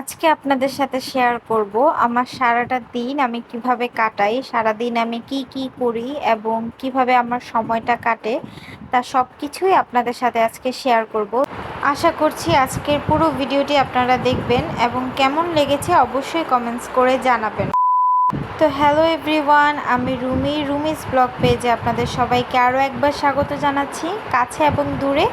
আজকে আপনাদের সাথে শেয়ার করব আমার সারাটা দিন আমি কীভাবে কাটাই, সারাদিন আমি কি কি করি এবং কীভাবে আমার সময়টা কাটে, তা সব কিছুই আপনাদের সাথে আজকে শেয়ার করব। আশা করছি আজকের পুরো ভিডিওটি আপনারা দেখবেন এবং কেমন লেগেছে অবশ্যই কমেন্টস করে জানাবেন। তো হ্যালো এভরিওয়ান আমি রুমি, রুমিস ব্লগ পেজে আপনাদের সবাইকে আরও একবার স্বাগত জানাচ্ছি। কাছে এবং দূরে,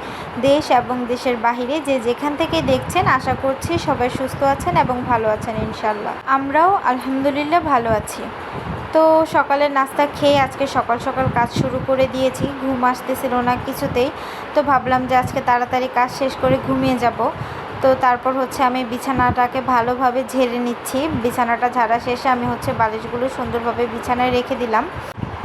দেশ এবং দেশের বাহিরে যে যেখান থেকে দেখছেন, আশা করছি সবাই সুস্থ আছেন এবং ভালো আছেন ইনশাল্লাহ আমরাও আলহামদুলিল্লাহ ভালো আছি। তো সকালের নাস্তা খেয়ে আজকে সকাল সকাল কাজ শুরু করে দিয়েছি, ঘুম আসতেছিল না কিছুতেই। তো ভাবলাম যে আজকে তাড়াতাড়ি কাজ শেষ করে ঘুমিয়ে যাব। তো তারপর হচ্ছে আমি বিছানাটাকে ভালোভাবে ঝেড়ে নিচ্ছি। বিছানাটা ঝাড়া শেষে আমি হচ্ছে বালিশগুলো সুন্দরভাবে বিছানায় রেখে দিলাম।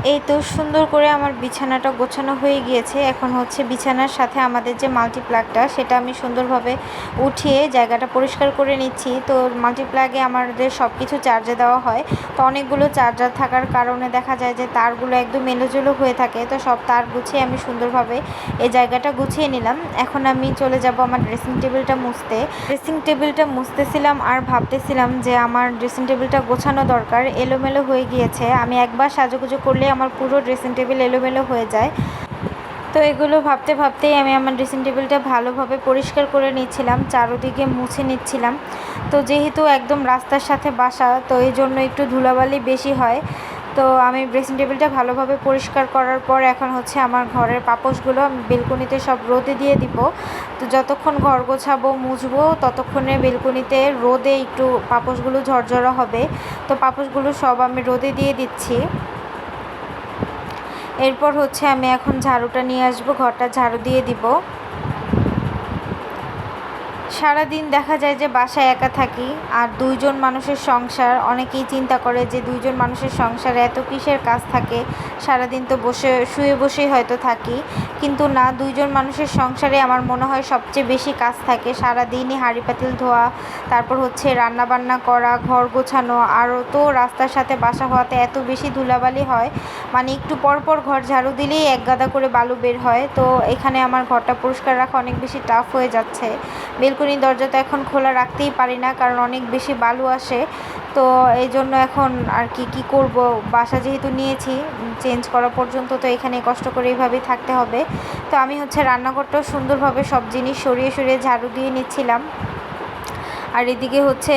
এই তো সুন্দর করে আমার বিছানাটা গোছানো হয়ে গিয়েছে। এখন হচ্ছে বিছানার সাথে আমাদের যে মাল্টিপ্লাগটা, সেটা আমি সুন্দরভাবে উঠিয়ে জায়গাটা পরিষ্কার করে নিচ্ছি। তো মাল্টিপ্লাগে আমাদের সব কিছু চার্জে দেওয়া হয়। তো অনেকগুলো চার্জার থাকার কারণে দেখা যায় যে তারগুলো একদম মেলোজুলো হয়ে থাকে। তো সব তার গুছিয়ে আমি সুন্দরভাবে এই জায়গাটা গুছিয়ে নিলাম। এখন আমি চলে যাব আমার ড্রেসিং টেবিলটা মুছতে। ড্রেসিং টেবিলটা মুছতেছিলাম আর ভাবতেছিলাম যে আমার ড্রেসিং টেবিলটা গোছানো দরকার। এলোমেলো হয়ে গিয়েছে। আমি একবার সাজুগুজু করলে আমার পুরো ড্রেসিং টেবিল এলোমেলো হয়ে যায়। তো এগুলো ভাবতে ভাবতেই আমি আমার ড্রেসিং টেবিলটা ভালোভাবে পরিষ্কার করে নিচ্ছিলাম চারোদিকে মুছে নিচ্ছিলাম। তো যেহেতু একদম রাস্তার সাথে বাসা, তো এই জন্য একটু ধুলাবালি বেশি হয়। তো আমি ড্রেসিং টেবিলটা ভালোভাবে পরিষ্কার করার পর এখন হচ্ছে আমার ঘরের পাপোশগুলো আমি বেলকনিতে সব রোদে দিয়ে দিব। তো যতক্ষণ ঘর গোছাবো, মুছবো, ততক্ষণে বেলকনিতে রোদে একটু পাপোশগুলো ঝরঝরা হবে। তো পাপোশগুলো সব আমি রোদে দিয়ে দিচ্ছি। এরপর হচ্ছে আমি এখন ঝাড়ুটা নিয়ে আসব ঘরটা ঝাড়ু দিয়ে দিব। সারাদিন দেখা যায় যে বাসায় একা থাকি আর দুইজন মানুষের সংসার, অনেকেই চিন্তা করে যে দুইজন মানুষের সংসারে এত কিসের কাজ থাকে? সারাদিন তো বসে, শুয়ে বসেই হয়তো থাকি। কিন্তু না, দুইজন মানুষের সংসারে আমার মনে হয় সবচেয়ে বেশি কাজ থাকে। সারাদিনই হাঁড়ি পাতিল ধোয়া, তারপর হচ্ছে রান্না বান্না করা, ঘর গোছানো। আরও তো রাস্তার সাথে বাসা হওয়াতে এত বেশি ধুলাবালি হয়। মানে একটু পর পর ঘর ঝাড়ু দিলেই এক গাদা করে বালু বের হয়। তো এখানে আমার ঘরটা পরিষ্কার রাখা অনেক বেশি টাফ হয়ে যাচ্ছে। বেলকনি দরজা তো এখন খোলা রাখতেই পারি না, কারণ অনেক বেশি বালু আসে। তো এই জন্য এখন আর কি কি করব? বাসা যেহেতু নিয়েছি চেঞ্জ করা পর্যন্ত তো এখানে কষ্ট করে এইভাবেই থাকতে হবে। তো আমি হচ্ছে রান্নাঘরটাও সুন্দরভাবে সব জিনিস সরিয়ে সরিয়ে ঝাড়ু দিয়ে নিচ্ছিলাম। আর এদিকে হচ্ছে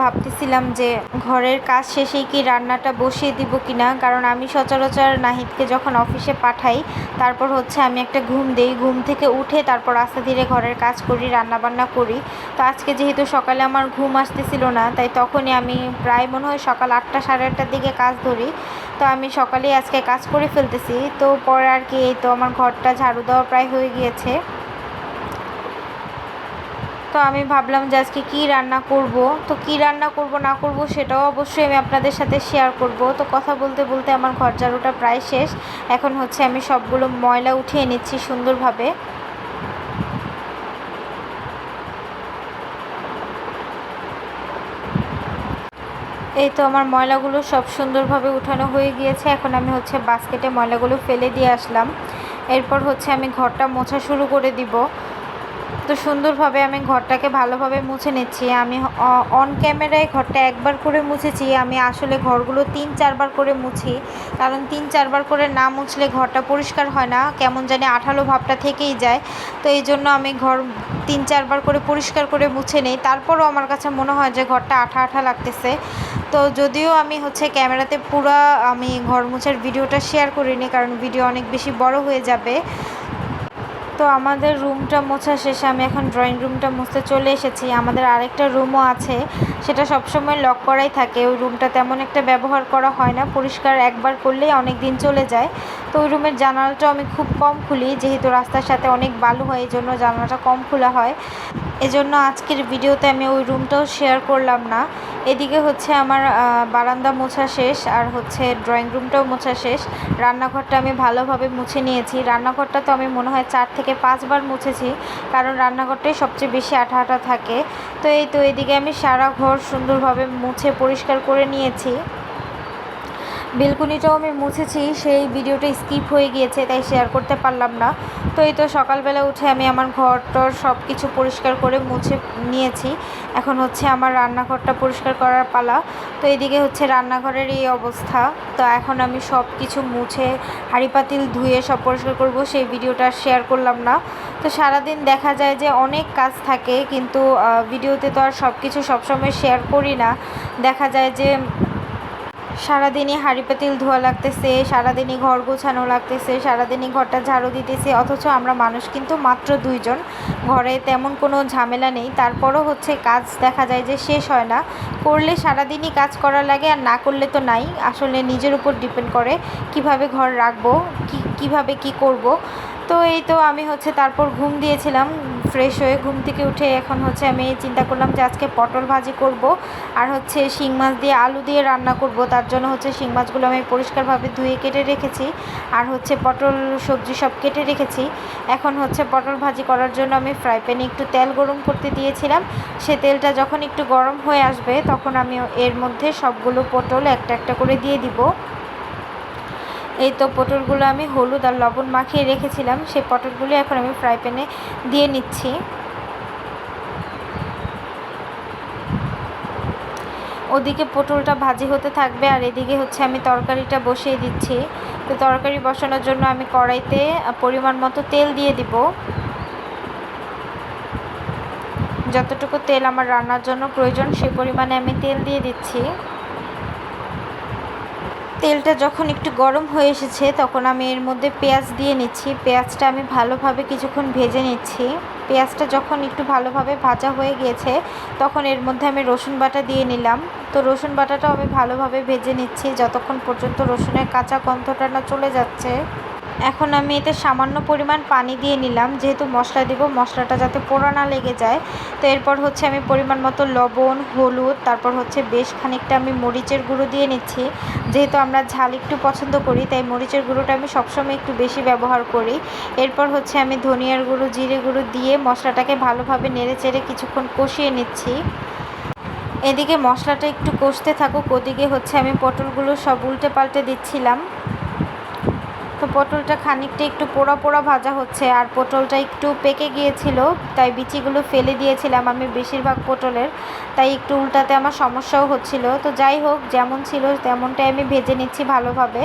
ভাবতেছিলাম যে ঘরের কাজ শেষেই কি রান্নাটা বসিয়ে দিব কি না কারণ আমি সচরাচর নাহিদকে যখন অফিসে পাঠাই, তারপর হচ্ছে আমি একটা ঘুম দেই, ঘুম থেকে উঠে তারপর আস্তে ধীরে ঘরের কাজ করি রান্না বান্না করি। তো আজকে যেহেতু সকালে আমার ঘুম আসতেছিল না, তাই তখনই আমি প্রায় মনে হয় সকাল আটটা, সাড়ে আটটার দিকে কাজ ধরি। তো আমি সকালেই আজকে কাজ করে ফেলতেছি। তো পরে আর কি, এই তো আমার ঘরটা ঝাড়ু দেওয়া প্রায় হয়ে গিয়েছে। তো আমি ভাবলাম যে আজকে কী রান্না করব? তো কী রান্না করব, না করব সেটাও অবশ্যই আমি আপনাদের সাথে শেয়ার করব। তো কথা বলতে বলতে আমার ঘর ঝাড়ুটা প্রায় শেষ। এখন হচ্ছে আমি সবগুলো ময়লা উঠিয়ে নিচ্ছি সুন্দরভাবে। এই তো আমার ময়লাগুলো সব সুন্দরভাবে উঠানো হয়ে গিয়েছে। এখন আমি হচ্ছে বাস্কেটে ময়লাগুলো ফেলে দিয়ে আসলাম। এরপর হচ্ছে আমি ঘরটা মোছা শুরু করে দিব। তো সুন্দরভাবে আমি ঘরটাকে ভালোভাবে মুছে নিচ্ছি। আমি অন ক্যামেরায় ঘরটা একবার করে মুছেছি। আমি আসলে ঘরগুলো তিন, চারবার করে মুছি। কারণ তিন, চারবার করে না মুছলে ঘরটা পরিষ্কার হয় না। কেমন জানি আঠালো ভাবটা থেকেই যায়। তো এই জন্য আমি ঘর তিন, চারবার করে পরিষ্কার করে মুছে নিই। তারপরও আমার কাছে মনে হয় যে ঘরটা আঠা আঠা লাগতেছে। তো যদিও আমি হচ্ছে ক্যামেরাতে পুরো আমি ঘর মুছার ভিডিওটা শেয়ার করিনি, কারণ ভিডিও অনেক বেশি বড় হয়ে যাবে। তো আমাদের রুমটা মোছা শেষে, আমি এখন ড্রয়িং রুমটা মুছতে চলে এসেছি। আমাদের আরেকটা রুমও আছে, সেটা সবসময় লক করাই থাকে। ওই রুমটা তেমন একটা ব্যবহার করা হয় না, পরিষ্কার একবার করলেই অনেক দিন চলে যায়। তো ওই রুমের জানালাটাও আমি খুব কম খুলি, যেহেতু রাস্তার সাথে অনেক বালু হয়, এই জন্য জানালাটা কম খোলা হয়। এজন্য আজকের ভিডিওতে আমি ওই রুমটাও শেয়ার করলাম না। এদিকে হচ্ছে আমার বারান্দা মোছা শেষ আর হচ্ছে ড্রয়িং রুমটাও মোছা শেষ। রান্নাঘরটা আমি ভালোভাবে মুছে নিয়েছি। রান্নাঘরটা তো আমি মনে হয় চার থেকে পাঁচবার মুছেছি, কারণ রান্নাঘরটাই সবচেয়ে বেশি আঠা আঠা থাকে। তো এই তো এদিকে আমি সারা ঘর সুন্দরভাবে মুছে পরিষ্কার করে নিয়েছি। বেলকুনিটাও আমি মুছেছি, সেই ভিডিওটা স্কিপ হয়ে গিয়েছে, তাই শেয়ার করতে পারলাম না। তো এই তো সকালবেলা উঠে আমি আমার ঘর টর সব কিছু পরিষ্কার করে মুছে নিয়েছি। এখন হচ্ছে আমার রান্নাঘরটা পরিষ্কার করার পালা। তো এইদিকে হচ্ছে রান্নাঘরের এই অবস্থা। তো এখন আমি সব কিছু মুছে হাঁড়ি পাতিল ধুয়ে সব পরিষ্কার করব, সেই ভিডিওটা শেয়ার করলাম না। তো সারাদিন দেখা যায় যে অনেক কাজ থাকে, কিন্তু ভিডিওতে তো আর সব কিছু সবসময় শেয়ার করি না। দেখা যায় যে সারাদিনই হাঁড়ি পাতিল ধোয়া লাগতেছে, সারাদিনই ঘর গোছানো লাগতেছে, সারাদিনই ঘরটা ঝাড়ু দিতেছে, অথচ আমরা মানুষ কিন্তু মাত্র দুইজন। ঘরে তেমন কোনো ঝামেলা নেই, তারপরও হচ্ছে কাজ দেখা যায় যে শেষ হয় না। করলে সারাদিনই কাজ করা লাগে আর না করলে তো নাই। আসলে নিজের উপর ডিপেন্ড করে কীভাবে ঘর রাখব, কী, কীভাবে কি করব। তো এই তো আমি হচ্ছে তারপর ঘুম দিয়েছিলাম। ফ্রেশ হয়ে ঘুম থেকে উঠে এখন হচ্ছে আমি চিন্তা করলাম যে আজকে পটল ভাজি করব আর হচ্ছে শিং মাছ দিয়ে আলু দিয়ে রান্না করব। তার জন্য হচ্ছে শিং মাছগুলো আমি পরিষ্কারভাবে ধুয়ে কেটে রেখেছি আর হচ্ছে পটল সবজি সব কেটে রেখেছি। এখন হচ্ছে পটল ভাজি করার জন্য আমি ফ্রাই প্যানে একটু তেল গরম করতে দিয়েছিলাম। সে তেলটা যখন একটু গরম হয়ে আসবে তখন আমি এর মধ্যে সবগুলো পটল একটা একটা করে দিয়ে দিব। এই তো পটলগুলো আমি হলুদ আর লবণ মাখিয়ে রেখেছিলাম। সেই পটলগুলো এখন আমি ফ্রাই প্যানে দিয়ে নিচ্ছি। ওদিকে পটলটা ভাজি হতে থাকবে আর এদিকে হচ্ছে আমি তরকারিটা বসিয়ে দিচ্ছি। তো তরকারি বসানোর জন্য আমি কড়াইতে পরিমাণ মতো তেল দিয়ে দিব। যতটুকু তেল আমার রান্নার জন্য প্রয়োজন, সে পরিমাণে আমি তেল দিয়ে দিচ্ছি। তেলটা যখন একটু গরম হয়ে এসেছে, তখন আমি এর মধ্যে পেঁয়াজ দিয়ে নিচ্ছি। পেঁয়াজটা আমি ভালোভাবে কিছুক্ষণ ভেজে নিচ্ছি। পেঁয়াজটা যখন একটু ভালোভাবে ভাজা হয়ে গিয়েছে, তখন এর মধ্যে আমি রসুন বাটা দিয়ে নিলাম। তো রসুন বাটাটাও আমি ভালোভাবে ভেজে নিচ্ছি, যতক্ষণ পর্যন্ত রসুনের কাঁচা গন্ধটা না চলে যাচ্ছে। এখন আমি এতে সামান্য পরিমাণ পানি দিয়ে নিলাম। যেহেতু মশলা দিব, মশলাটা যাতে পোড়া না লেগে যায়। তো এরপর হচ্ছে আমি পরিমাণ মতো লবণ, হলুদ, তারপর হচ্ছে বেশ খানিকটা আমি মরিচের গুঁড়ো দিয়ে নিচ্ছি। যেহেতু আমরা ঝাল একটু পছন্দ করি, তাই মরিচের গুঁড়োটা আমি সবসময় একটু বেশি ব্যবহার করি। এরপর হচ্ছে আমি ধনিয়ার গুঁড়ো, জিরে গুঁড়ো দিয়ে মশলাটাকে ভালোভাবে নেড়ে চেড়ে কিছুক্ষণ কষিয়ে নিচ্ছি। এদিকে মশলাটা একটু কষতে থাকুক, ওদিকে হচ্ছে আমি পটলগুলো সব উল্টে পাল্টে দিচ্ছিলাম। তো পটলটা খানিকটা একটু পোড়া পোড়া ভাজা হচ্ছে, আর পটলটা একটু পেকে গিয়েছিল, তাই বিচিগুলো ফেলে দিয়েছিলাম আমি বেশিরভাগ পটলের, তাই একটু উল্টাতে আমার সমস্যাও হচ্ছিল। তো যাই হোক, যেমন ছিল তেমনটাই আমি ভেজে নিচ্ছি ভালোভাবে।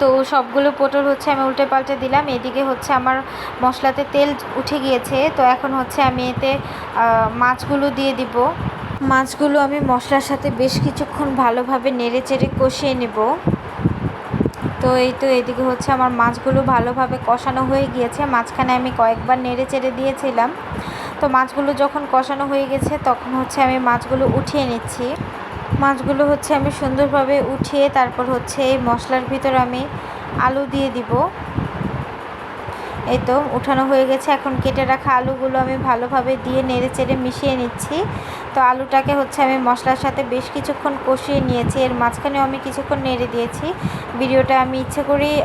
তো সবগুলো পটল হচ্ছে আমি উল্টে পাল্টে দিলাম, এদিকে হচ্ছে আমার মশলাতে তেল উঠে গিয়েছে, তো এখন হচ্ছে আমি এতে মাছগুলো দিয়ে দিব। মাছগুলো আমি মশলার সাথে বেশ কিছুক্ষণ ভালোভাবে নেড়ে চেড়ে কষিয়ে নেব। তো এই তো এদিকে হচ্ছে আমার মাছগুলো ভালোভাবে কষানো হয়ে গিয়েছে। মাঝখানে আমি কয়েকবার নেড়ে চেড়ে দিয়েছিলাম। তো মাছগুলো যখন কষানো হয়ে গেছে, তখন হচ্ছে আমি মাছগুলো উঠিয়ে নিচ্ছি। মাছগুলো হচ্ছে আমি সুন্দরভাবে উঠিয়ে তারপর হচ্ছে এই মশলার ভিতর আমি আলু দিয়ে দিব। এই তো উঠানো হয়ে গেছে। এখন কেটে রাখা আলুগুলো আমি ভালোভাবে দিয়ে নেড়ে চেড়ে মিশিয়ে নিচ্ছি। তো আলুটাকে হচ্ছে আমি মশলার সাথে বেশ কিছুক্ষণ কষিয়ে নিয়েছি। এর মাঝখানেও আমি কিছুক্ষণ নেড়ে দিয়েছি। ভিডিওটা আমি ইচ্ছে করেই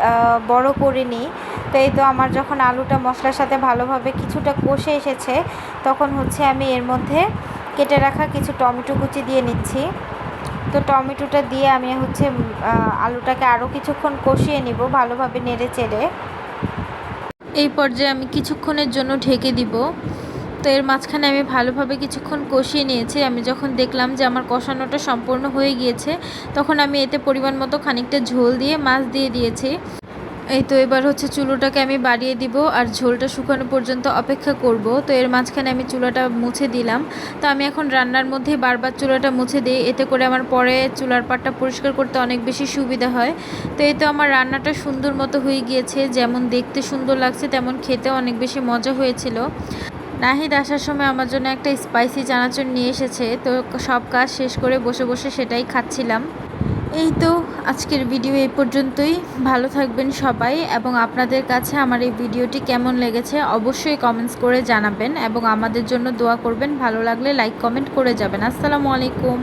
বড় করে নিই তো এই তো আমার যখন আলুটা মশলার সাথে ভালোভাবে কিছুটা কষে এসেছে, তখন হচ্ছে আমি এর মধ্যে কেটে রাখা কিছু টমেটো কুচি দিয়ে নিচ্ছি। তো টমেটোটা দিয়ে আমি হচ্ছে আলুটাকে আরও কিছুক্ষণ কষিয়ে নিব ভালোভাবে নেড়ে চেড়ে। এই পর্যায়ে আমি কিছুক্ষণের জন্য ঢেকে দিব। তো এর মাঝখানে আমি ভালোভাবে কিছুক্ষণ কষিয়ে নিয়েছি। আমি যখন দেখলাম যে আমার কষানোটা সম্পূর্ণ হয়ে গিয়েছে, তখন আমি এতে পরিমাণ মতো খানিকটা ঝোল দিয়ে, মাছ দিয়ে দিয়েছি। এই তো এবার হচ্ছে চুলোটাকে আমি বাড়িয়ে দিব আর ঝোলটা শুকানো পর্যন্ত অপেক্ষা করব। তো এর মাঝখানে আমি চুলাটা মুছে দিলাম। তো আমি এখন রান্নার মধ্যে বারবার চুলাটা মুছে দিই। এতে করে আমার পরে চুলার পাটটা পরিষ্কার করতে অনেক বেশি সুবিধা হয়। তো এই তো আমার রান্নাটা সুন্দর মতো হয়ে গিয়েছে। যেমন দেখতে সুন্দর লাগছে, তেমন খেতে অনেক বেশি মজা হয়েছিল। নাহিদ আসার সময় আমার জন্য একটা স্পাইসি চানাচুর নিয়ে এসেছে। তো সব কাজ শেষ করে বসে বসে সেটাই খাচ্ছিলাম। এই তো আজকের ভিডিও এই পর্যন্তই। ভালো থাকবেন সবাই এবং আপনাদের কাছে আমার এই ভিডিওটি কেমন লেগেছে অবশ্যই কমেন্টস করে জানাবেন এবং আমাদের জন্য দোয়া করবেন। ভালো লাগলে লাইক কমেন্ট করে যাবেন। আসসালামু আলাইকুম।